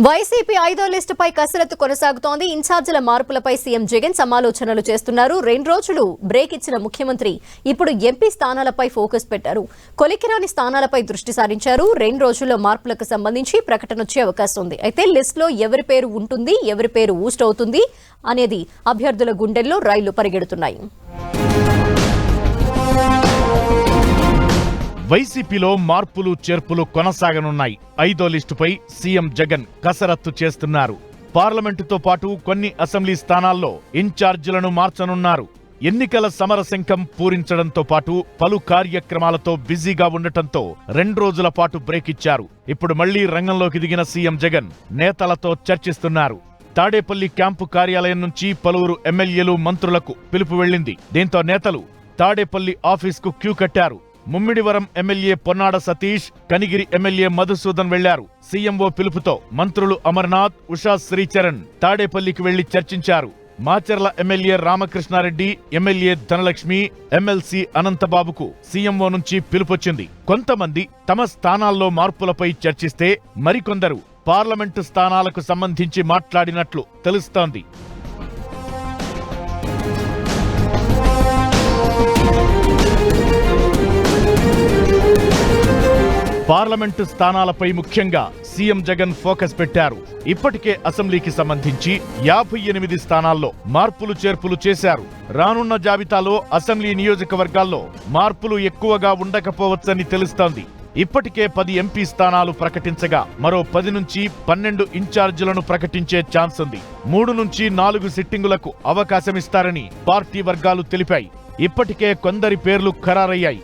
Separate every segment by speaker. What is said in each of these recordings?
Speaker 1: YCP ఐదో లిస్టుపై కసరత్తు కొనసాగుతోంది. ఇన్ఛార్జీల మార్పులపై సీఎం జగన్ సమాలోచనలు చేస్తున్నారు. రెండు రోజులు బ్రేక్ ఇచ్చిన ముఖ్యమంత్రి ఇప్పుడు ఎంపీ స్థానాలపై ఫోకస్ పెట్టారు. కొలికిరాని స్థానాలపై దృష్టి సారించారు. రెండు రోజుల్లో మార్పులకు సంబంధించి ప్రకటన వచ్చే అవకాశం ఉంది. అయితే లిస్టులో ఎవరి పేరు ఉంటుంది ఎవరి పేరు ఊస్ట్ అవుతుంది అనేది అభ్యర్థుల గుండెల్లో రైళ్ళు పరిగెడుతున్నాయి.
Speaker 2: వైసీపీలో మార్పులు చేర్పులు కొనసాగనున్నాయి. ఐదో లిస్టుపై సీఎం జగన్ కసరత్తు చేస్తున్నారు. పార్లమెంటుతో పాటు కొన్ని అసెంబ్లీ స్థానాల్లో ఇన్ఛార్జీలను మార్చనున్నారు. ఎన్నికల సమరశంఖం పూరించడంతో పాటు పలు కార్యక్రమాలతో బిజీగా ఉండటంతో రెండు రోజుల పాటు బ్రేక్ ఇచ్చారు. ఇప్పుడు మళ్ళీ రంగంలోకి దిగిన సీఎం జగన్ నేతలతో చర్చిస్తున్నారు. తాడేపల్లి క్యాంపు కార్యాలయం నుంచి పలువురు ఎమ్మెల్యేలు మంత్రులకు పిలుపు వెళ్ళింది దీంతో నేతలు తాడేపల్లి ఆఫీస్కు క్యూ కట్టారు. ముమ్మిడివరం ఎమ్మెల్యే పొన్నాడ సతీష్ కనిగిరి ఎమ్మెల్యే మధుసూదన్ వెళ్ళారు. సీఎంఓ పిలుపుతో మంత్రులు అమర్నాథ్ ఉషా శ్రీచరణ్ తాడేపల్లికి వెళ్ళి చర్చించారు. Macharla MLA Ramakrishna Reddy MLA Dhanalakshmi MLC అనంతబాబుకు CMO నుంచి పిలుపొచ్చింది. కొంతమంది తమ స్థానాల్లో మార్పులపై చర్చిస్తే మరికొందరు పార్లమెంటు స్థానాలకు సంబంధించి మాట్లాడినట్లు తెలుస్తోంది. పార్లమెంటు స్థానాలపై ముఖ్యంగా సీఎం జగన్ ఫోకస్ పెట్టారు. ఇప్పటికే అసెంబ్లీకి సంబంధించి యాభై ఎనిమిది స్థానాల్లో మార్పులు చేర్పులు చేశారు. రానున్న జాబితాలో అసెంబ్లీ నియోజకవర్గాల్లో మార్పులు ఎక్కువగా ఉండకపోవచ్చని తెలుస్తోంది. ఇప్పటికే పది ఎంపీ స్థానాలు ప్రకటించగా మరో పది నుంచి పన్నెండు ఇన్ఛార్జీలను ప్రకటించే ఛాన్స్ ఉంది. మూడు నుంచి నాలుగు సిట్టింగులకు అవకాశమిస్తారని పార్టీ వర్గాలు తెలిపాయి. ఇప్పటికే కొందరి పేర్లు ఖరారయ్యాయి.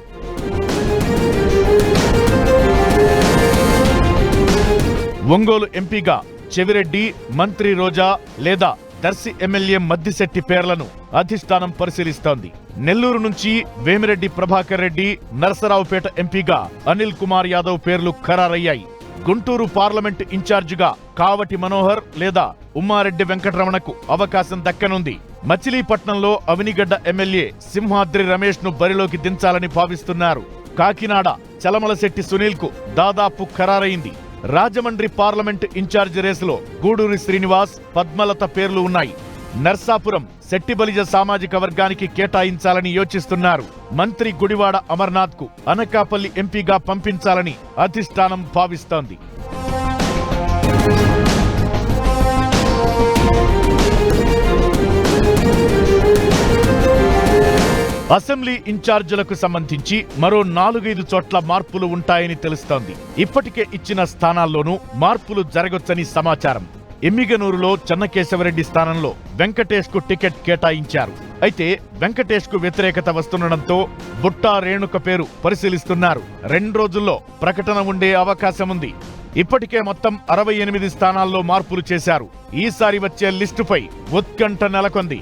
Speaker 2: ఒంగోలు ఎంపీగా చెవిరెడ్డి మంత్రి రోజా లేదా దర్శి ఎమ్మెల్యే మద్దిశెట్టి పేర్లను అధిష్టానం పరిశీలిస్తోంది. నెల్లూరు నుంచి వేమిరెడ్డి ప్రభాకర్ రెడ్డి నరసరావుపేట ఎంపీగా అనిల్ కుమార్ యాదవ్ పేర్లు ఖరారయ్యాయి. గుంటూరు పార్లమెంట్ ఇన్ఛార్జిగా కావటి మనోహర్ లేదా ఉమ్మారెడ్డి వెంకటరమణకు అవకాశం దక్కనుంది. మచిలీపట్నంలో అవినిగడ్డ ఎమ్మెల్యే సింహాద్రి రమేష్ను బరిలోకి దించాలని భావిస్తున్నారు. కాకినాడ చలమలశెట్టి సునీల్కు దాదాపు ఖరారైంది. రాజమండ్రి పార్లమెంట్ ఇన్ఛార్జ్ రేసులో గూడూరి శ్రీనివాస్ పద్మలత పేర్లు ఉన్నాయి. నర్సాపురం శెట్టిబలిజ సామాజిక వర్గానికి కేటాయించాలని యోచిస్తున్నారు. మంత్రి గుడివాడ అమర్నాథ్కు అనకాపల్లి ఎంపీగా పంపించాలని అధిష్టానం భావిస్తోంది. అసెంబ్లీ ఇన్ఛార్జీలకు సంబంధించి మరో నాలుగైదు చోట్ల మార్పులు ఉంటాయని తెలుస్తోంది. ఇప్పటికే ఇచ్చిన స్థానాల్లోనూ మార్పులు జరగొచ్చని సమాచారం. ఎమ్మిగనూరులో చెన్నకేశవరెడ్డి స్థానంలో వెంకటేష్కు టికెట్ కేటాయించారు. అయితే వెంకటేష్కు వ్యతిరేకత వస్తుండటంతో బుట్టా రేణుక పేరు పరిశీలిస్తున్నారు. రెండు రోజుల్లో ప్రకటన ఉండే అవకాశం ఉంది. ఇప్పటికే మొత్తం అరవై ఎనిమిది స్థానాల్లో మార్పులు చేశారు. ఈసారి వచ్చే లిస్టుపై ఉత్కంఠ నెలకొంది.